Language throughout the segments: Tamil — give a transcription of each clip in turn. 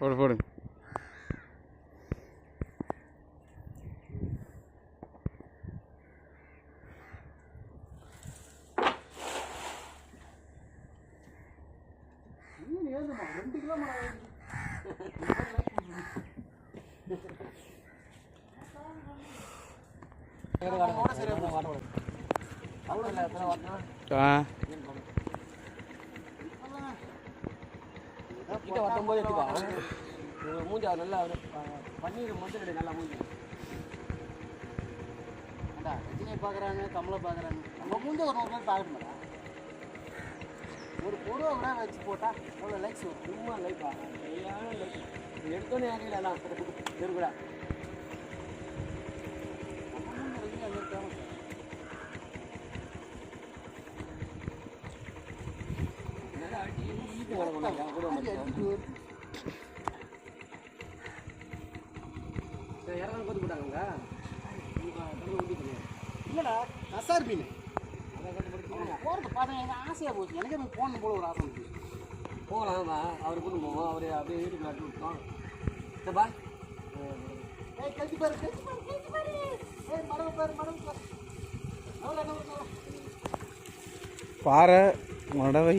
போடு போடு. மீன் ஏறுமா ஆ. கிட்ட வரும்போது எடுத்துக்கோ இவங்க மூஞ்சி அவர் நல்லா பன்னீர் மட்டும் கிடையாது நல்லா மூஞ்சி. ஏண்டா ரஜினியை பார்க்குறாங்க கமலை பார்க்குறாங்க நம்ம மூஞ்சி ஒரு நூறு பேர் பார்க்கணும்டா ஒரு பொருவை கூட வச்சு போட்டால் அவ்வளோ லைக்ஸ் வரும். சும்மா லைக் ஆகும் லைஃப் எடுத்தோன்னே ஏன் எல்லாம்? இருக்குடா நம்ம மூஞ்சி அடி? ஈட்டு கிடக்கணும் இறங்க கொண்டு போட்டாங்க இல்லைடா நசார் மீன். போகிறது பார்த்தா எனக்கு ஆசையாக போச்சு. எனக்கே போய் போகணும் போல ஒரு ஆசை வந்துச்சு. போகலாம் அவர் கொண்டு போவோம். அவர் அப்படியே வீட்டுக்கு நட்டு விட்டோம். சரிப்பா ஏய் கழிச்சு பாரு கழிச்சு பாரு கழிச்சு பாரு. ஏய் மடவு பாரு மடவு பாரு. பாறை மடவை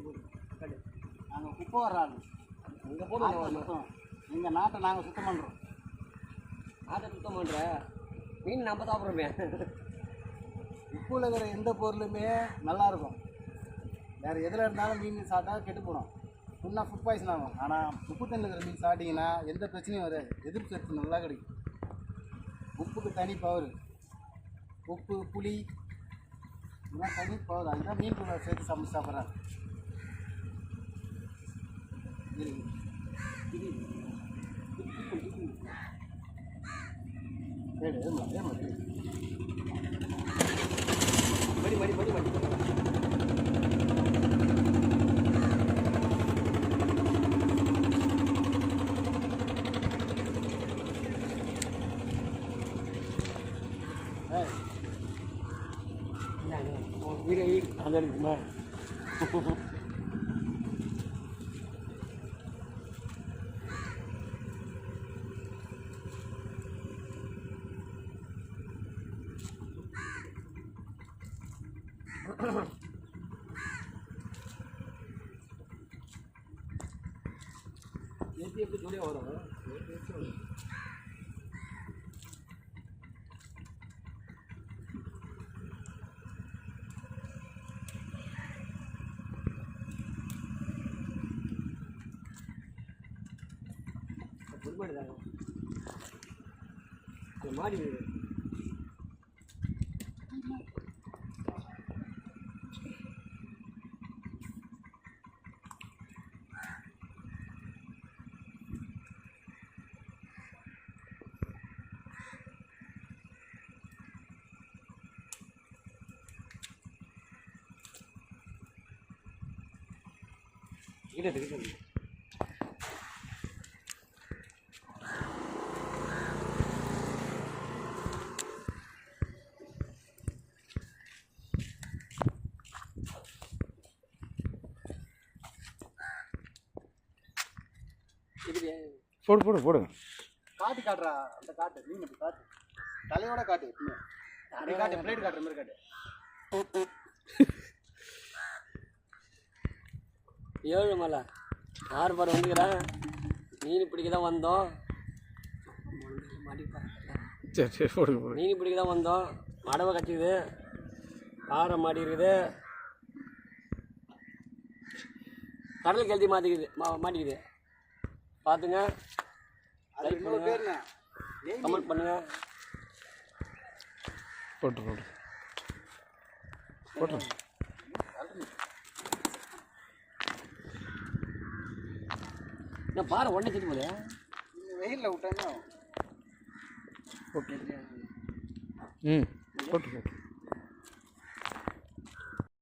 நாங்கள் குப்பை வர்ற ஆள் போதும் போதும் சுத்தம் எங்கள் நாட்டை நாங்கள் சுத்தம் பண்ணுறோம் ஆட்டை சுத்தம் பண்ணுற மீன் நம்ம சாப்பிட்றோமே. உப்புல இருக்கிற எந்த பொருளுமே நல்லா இருக்கும். வேறு எதில் இருந்தாலும் மீன் சாப்பிட்டா கெட்டு போடும் ஃபுல்லாக ஃபுட் பாய்சன் ஆகும். ஆனால் உப்பு தண்ணியில் இருக்கிற மீன் சாப்பிட்டீங்கன்னா எந்த பிரச்சனையும் வராது. எதிர்ப்பு சக்தி நல்லா கிடைக்கும். உப்புக்கு தனி பவர் உப்பு புளி இதெல்லாம் தனி பவர் அதுதான் மீன் சேர்த்து சமைச்சு சாப்பிட்றாங்க. மடி மடி மடி மடி ஏய் வீடு அந்த இருக்குமா எப்படி எப்படி துணியாக வரும் குடும்பம் தாங்க மாடி வீடு போடு போடு போடு. காட்டு காட்டுறா அந்த காட்டு. மீன் அப்படி காட்டு. தலையோட காட்டு. எப்பவுமே அப்படி காட்டு பிளேட் காட்டுற மாதிரி காட்டு. ஏழு மலை. ஆறு பாரு வந்துக்கிறேன் மீன் பிடிக்க தான் வந்தோம். சரி சரி போடுங்க மீன் பிடிக்க தான் வந்தோம். மடவை கட்டிக்குது. பாறை மாட்டி இருக்குது. கடல் கெழுத்தி மாட்டிக்குது மா மாட்டிக்குது. பார்த்துங்க அது இன்னொரு பேர் என்ன? நெய் கமெண்ட் பண்ணுங்க. போட்டு போட்டு. போட்டு. என்ன பாறை உடனே செத்து போதே இந்த வெயிலில் விட்டானே ஓகே ம். போட்டு போட்டு